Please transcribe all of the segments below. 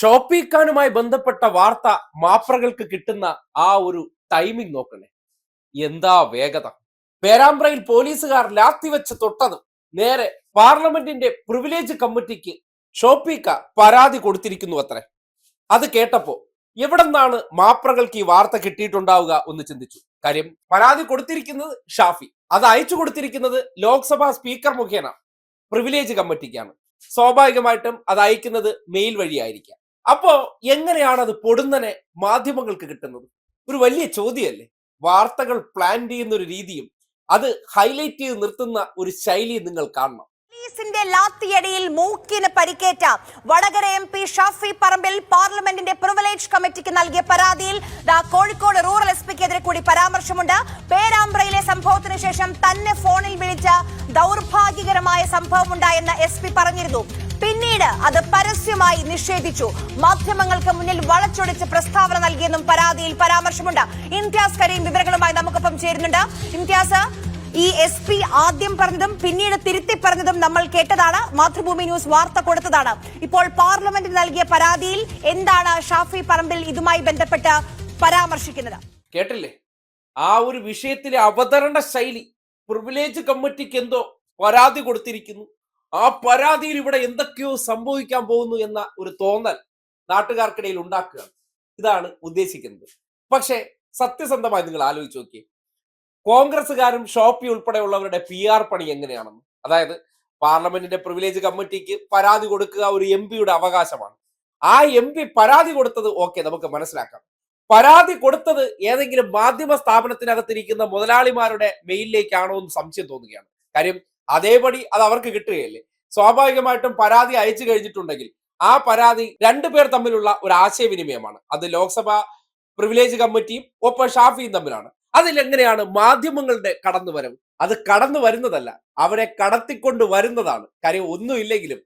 Shopee ബന്ധപ്പെട്ട വാർത്ത മാപ്രകൾക്ക് കിട്ടുന്ന ആ ഒരു ടൈമിംഗ് നോക്കണേ. എന്താ വേഗത? പേരാമ്പ്രയിൽ പോലീസുകാർ ലാത്തി വെച്ച് തൊട്ടത് നേരെ പാർലമെന്റിന്റെ പ്രിവിലേജ് കമ്മിറ്റിക്ക് ഷോപ്പിക്ക പരാതി കൊടുത്തിരിക്കുന്നു അത്രേ. അത് കേട്ടപ്പോ എവിടെ നിന്നാണ് മാപ്രകൾക്ക് ഈ വാർത്ത കിട്ടിയിട്ടുണ്ടാവുക എന്ന് ചിന്തിച്ചു. കാര്യം പരാതി കൊടുത്തിരിക്കുന്നത് ഷാഫി. അത് അയച്ചു കൊടുത്തിരിക്കുന്നത് ലോക്സഭാ സ്പീക്കർ മുഖേന. പ്രിവിലേജ് കമ്മിറ്റിക്കാണ്. സ്വാഭാവികമായിട്ടും അത് അയക്കുന്നത് മെയിൽ വഴിയായിരിക്കാം. അപ്പോ എങ്ങനെയാണ് അത് പൊടുന്നനെ മാധ്യമങ്ങൾക്ക് കിട്ടുന്നത്? ഒരു വലിയ ചോദ്യമല്ലേ? വാർത്തകൾ പ്ലാൻ ചെയ്യുന്ന ഒരു രീതിയും അത് ഹൈലൈറ്റ് ചെയ്ത് നിർത്തുന്ന ഒരു ശൈലി നിങ്ങൾ കാണണം. പോലീസിന്റെ ലാത്തിയടിയിൽ മൂക്കിന് പരിക്കേറ്റ വടകര എം പി ഷാഫി പറമ്പിൽ പാർലമെന്റിന്റെ പ്രിവിലേജ് കമ്മിറ്റിക്ക് നൽകിയ പരാതിയിൽ കോഴിക്കോട് റൂറൽ എസ് പിക്കെതിരെ കൂടി പരാമർശമുണ്ട്. പേരാമ്പ്രയിലെ സംഭവത്തിന് ശേഷം തന്നെ ഫോണിൽ വിളിച്ച ദൗർഭാഗ്യകരമായ സംഭവമുണ്ടായെന്ന് എസ് പി പറഞ്ഞിരുന്നു. പിന്നീട് അത് പരസ്യമായി നിഷേധിച്ചു. മാധ്യമങ്ങൾക്ക് മുന്നിൽ വളച്ചൊടിച്ച് പ്രസ്താവന നൽകിയെന്നും പരാതിയിൽ പരാമർശമുണ്ട്. ഇംതിയാസ് കരീം വിവരങ്ങളുമായി നമുക്കൊപ്പം ചേരുന്നുണ്ട്. ഇംതിയാസ് ഈ എസ് പി ആദ്യം പറഞ്ഞതും പിന്നീട് തിരുത്തി പറഞ്ഞതും നമ്മൾ കേട്ടതാണ്. മാതൃഭൂമി ന്യൂസ് വാർത്ത കൊടുത്തതാണ്. ഇപ്പോൾ പാർലമെന്റിന് നൽകിയ പരാതിയിൽ എന്താണ് ഷാഫി പറമ്പിൽ ഇതുമായി ബന്ധപ്പെട്ട് പരാമർശിക്കുന്നത്? കേട്ടില്ലേ? ആ ഒരു വിഷയത്തിലെ അവതരണ ശൈലി പ്രിവിലേജ് കമ്മിറ്റിക്ക് എന്തോ പരാതി കൊടുത്തിരിക്കുന്നു. ആ പരാതിയിൽ ഇവിടെ എന്തൊക്കെയോ സംഭവിക്കാൻ പോകുന്നു എന്ന ഒരു തോന്നൽ നാട്ടുകാർക്കിടയിൽ ഉണ്ടാക്കുക. ഇതാണ് ഉദ്ദേശിക്കുന്നത്. പക്ഷേ സത്യസന്ധമായി നിങ്ങൾ ആലോചിച്ച് നോക്കിയേ. കോൺഗ്രസ്സുകാരും ഷോപ്പി ഉൾപ്പെടെയുള്ളവരുടെ പി ആർ പണി എങ്ങനെയാണെന്ന് അതായത് പാർലമെന്റിന്റെ പ്രിവിലേജ് കമ്മിറ്റിക്ക് പരാതി കൊടുക്കുക ഒരു എം പിയുടെ അവകാശമാണ്. ആ എം പി പരാതി കൊടുത്തത് ഓക്കെ നമുക്ക് മനസ്സിലാക്കാം. പരാതി കൊടുത്തത് ഏതെങ്കിലും മാധ്യമ സ്ഥാപനത്തിനകത്തിരിക്കുന്ന മുതലാളിമാരുടെ മെയിലിലേക്കാണോ എന്ന് സംശയം തോന്നുകയാണ്. കാര്യം അതേപടി അത് അവർക്ക് കിട്ടുകയല്ലേ? സ്വാഭാവികമായിട്ടും പരാതി അയച്ചു കഴിഞ്ഞിട്ടുണ്ടെങ്കിൽ ആ പരാതി രണ്ടുപേർ തമ്മിലുള്ള ഒരു ആശയവിനിമയമാണ്. അത് ലോക്സഭ പ്രിവിലേജ് കമ്മിറ്റിയും ഒപ്പം ഷാഫിയും തമ്മിലാണ്. അതിൽ എങ്ങനെയാണ് മാധ്യമങ്ങളുടെ കടന്നുവരവ്? അത് കടന്നു വരുന്നതല്ല അവരെ കടത്തിക്കൊണ്ട് വരുന്നതാണ്. കാര്യം ഒന്നുമില്ലെങ്കിലും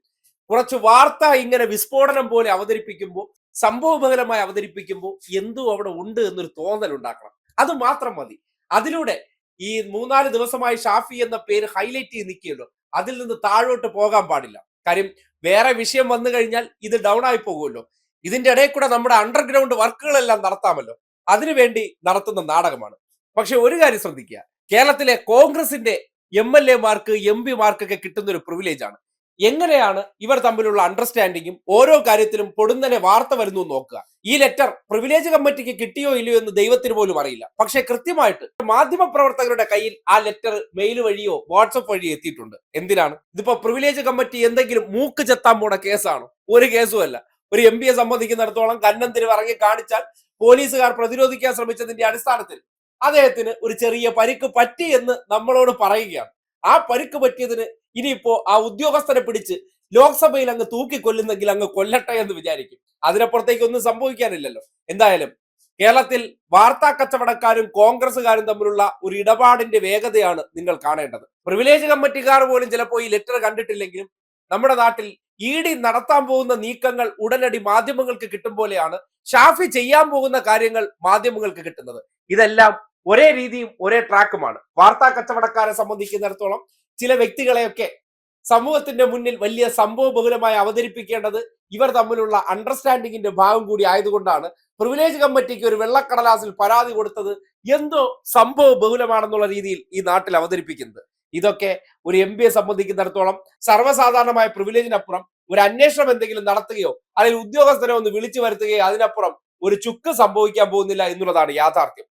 കുറച്ച് വാർത്ത ഇങ്ങനെ വിസ്ഫോടനം പോലെ അവതരിപ്പിക്കുമ്പോൾ സംഭവബഹലമായി അവതരിപ്പിക്കുമ്പോൾ എന്തോ അവിടെ ഉണ്ട് എന്നൊരു തോന്നൽ ഉണ്ടാക്കണം അത് മാത്രം മതി. അതിലൂടെ ഈ മൂന്നാൽ ദിവസമായി ഷാഫി എന്ന പേര് ഹൈലൈറ്റ് ചെയ്ത് നിൽക്കുകയുള്ളൂ. അതിൽ നിന്ന് താഴോട്ട് പോകാൻ പാടില്ല. കാര്യം വേറെ വിഷയം വന്നു കഴിഞ്ഞാൽ ഇത് ഡൗൺ ആയി പോകുമല്ലോ. ഇതിന്റെ ഇടയിൽ കൂടെ നമ്മുടെ അണ്ടർഗ്രൗണ്ട് വർക്കുകളെല്ലാം നടത്താമല്ലോ. അതിനുവേണ്ടി നടത്തുന്ന നാടകമാണ്. പക്ഷെ ഒരു കാര്യം ശ്രദ്ധിക്കുക. കേരളത്തിലെ കോൺഗ്രസിന്റെ എം എൽ എമാർക്ക് എം പിമാർക്കൊക്കെ കിട്ടുന്ന ഒരു പ്രിവിലേജ് ആണ്. എങ്ങനെയാണ് ഇവർ തമ്മിലുള്ള അണ്ടർസ്റ്റാൻഡിങ്ങും ഓരോ കാര്യത്തിലും പൊടുന്നനെ വാർത്ത വരുന്നു നോക്കുക? ഈ ലെറ്റർ പ്രിവിലേജ് കമ്മിറ്റിക്ക് കിട്ടിയോ ഇല്ലയോ എന്ന് ദൈവത്തിന് പോലും അറിയില്ല. പക്ഷെ കൃത്യമായിട്ട് മാധ്യമപ്രവർത്തകരുടെ കയ്യിൽ ആ ലെറ്റർ മെയിൽ വഴിയോ വാട്സപ്പ് വഴിയോ എത്തിയിട്ടുണ്ട്. എന്തിനാണ്? ഇതിപ്പോ പ്രിവിലേജ് കമ്മിറ്റി എന്തെങ്കിലും മൂക്ക് ചെത്താൻ പോണ കേസാണോ? ഒരു കേസുമല്ല ഒരു എം പിയെ സംബന്ധിക്കുന്നിടത്തോളം കന്നന്തിന് ഇറങ്ങി കാണിച്ചാൽ പോലീസുകാർ പ്രതിരോധിക്കാൻ ശ്രമിച്ചതിന്റെ അടിസ്ഥാനത്തിൽ അദ്ദേഹത്തിന് ഒരു ചെറിയ പരിക്ക് പറ്റി എന്ന് നമ്മളോട് പറയുകയാണ്. ആ പരിക്ക് പറ്റിയതിന് ഇനിയിപ്പോ ആ ഉദ്യോഗസ്ഥരെ പിടിച്ച് ലോക്സഭയിൽ അങ്ങ് തൂക്കിക്കൊല്ലുന്നെങ്കിൽ അങ്ങ് കൊല്ലട്ടെ എന്ന് വിചാരിക്കും. അതിനപ്പുറത്തേക്ക് ഒന്നും സംഭവിക്കാനില്ലല്ലോ. എന്തായാലും കേരളത്തിൽ വാർത്താ കച്ചവടക്കാരും കോൺഗ്രസ്സുകാരും തമ്മിലുള്ള ഒരു ഇടപാടിന്റെ വേഗതയാണ് നിങ്ങൾ കാണേണ്ടത്. പ്രിവിലേജ് കമ്മിറ്റിക്കാർ പോലും ചിലപ്പോൾ ഈ ലെറ്റർ കണ്ടിട്ടില്ലെങ്കിലും നമ്മുടെ നാട്ടിൽ ഇ ഡി നടത്താൻ പോകുന്ന നീക്കങ്ങൾ ഉടനടി മാധ്യമങ്ങൾക്ക് കിട്ടും പോലെയാണ് ഷാഫി ചെയ്യാൻ പോകുന്ന കാര്യങ്ങൾ മാധ്യമങ്ങൾക്ക് കിട്ടുന്നത്. ഇതെല്ലാം ഒരേ രീതിയും ഒരേ ട്രാക്കുമാണ് വാർത്താ കച്ചവടക്കാരെ സംബന്ധിക്കുന്നിടത്തോളം ചില വ്യക്തികളെയൊക്കെ സമൂഹത്തിന്റെ മുന്നിൽ വലിയ സംഭവ ബഹുലമായി അവതരിപ്പിക്കേണ്ടത് ഇവർ തമ്മിലുള്ള അണ്ടർസ്റ്റാൻഡിങ്ങിന്റെ ഭാഗം കൂടി ആയതുകൊണ്ടാണ്. പ്രിവിലേജ് കമ്മിറ്റിക്ക് ഒരു വെള്ളക്കടലാസിൽ പരാതി കൊടുത്തത് എന്തോ സംഭവ ബഹുലമാണെന്നുള്ള രീതിയിൽ ഈ നാട്ടിൽ അവതരിപ്പിക്കുന്നത്. ഇതൊക്കെ ഒരു എം പിയെ സംബന്ധിക്കുന്നിടത്തോളം സർവസാധാരണമായ പ്രിവിലേജിനപ്പുറം ഒരു അന്വേഷണം എന്തെങ്കിലും നടത്തുകയോ അല്ലെങ്കിൽ ഉദ്യോഗസ്ഥനെ ഒന്ന് വിളിച്ചു വരുത്തുകയോ അതിനപ്പുറം ഒരു ചുക്ക് സംഭവിക്കാൻ പോകുന്നില്ല എന്നുള്ളതാണ് യാഥാർത്ഥ്യം.